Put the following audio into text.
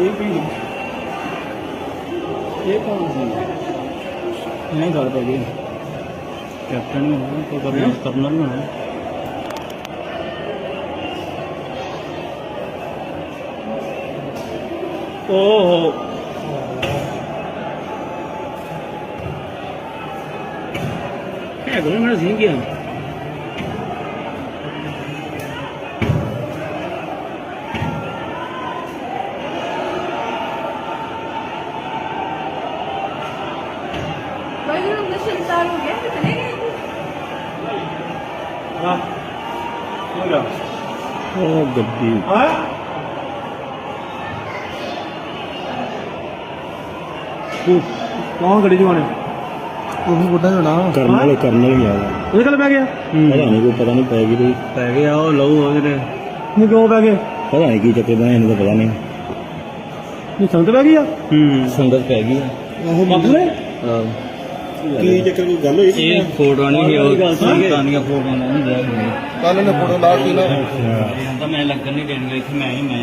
ਇਹ ਵੀ ਇਹ ਕੌਣ ਸੀ? ਨਹੀਂ ਗੱਲ ਪੈ ਗਈ ਕੈਪਟਨ ਹੀ ਹੋਣਾ ਕੋਈ ਕਰਨਲ ਕਰਨਲ ਹੀ? ਹੋਣਾ। ਓਹੋ। ਹੈ ਕੋਲ ਮੇਰਾ ਸਿੰਘ ਗਿਆ नशे स्टार हो गया तो चले गए ਹਾਂ ਹੋ ਗਿਆ ਉਹ ਗੱਡੀ ਹਾਂ ਤੂੰ ਕੌਣ ਗੱਡੀ ਚਵਾਣੇ ਉਹ ਬੁੱਢਾ ਹੋਣਾ ਕਰਨਲ ਕਰਨਲ ਹੀ ਆਦਾ ਉਹਦੇ ਕੋਲ ਬੈ ਗਿਆ ਪਤਾ ਨਹੀਂ ਕੋਈ ਪਤਾ ਨਹੀਂ ਪੈ ਗਈ ਕੋਈ ਪੈ ਗਿਆ ਉਹ ਲਊ ਉਹਦੇ ਨੂੰ ਕਿਉਂ ਪੈ ਗਏ ਪਤਾ ਨਹੀਂ ਕੀ ਚੱਕਰ ਦਾ ਇਹਨੂੰ ਤਾਂ ਪਤਾ ਨਹੀਂ ਨਹੀਂ ਸੰਤ ਪੈ ਗਈ ਆ ਹੂੰ ਸੰਗਤ ਪੈ ਗਈ ਉਹ ਮਤਲਬ ਕੀ ਚੱਕਰ ਕੋਈ ਗੱਲ ਹੋਈ ਇਹ ਫੋਟੋਆਂ ਨਹੀਂ ਉਹ ਸੰਤਾਂ ਦੀਆਂ ਫੋਟੋਆਂ ਨਹੀਂ ਦੇ ਕੱਲ ਨੇ ਫੋਟੋ ਲਾ ਕੇ ਨਾ। ਤਾਂ ਮੈਂ ਲੱਗਣ ਨਹੀਂ ਦੇਣੀ ਇੱਥੇ ਮੈਂ ਹੀ ਮੈਂ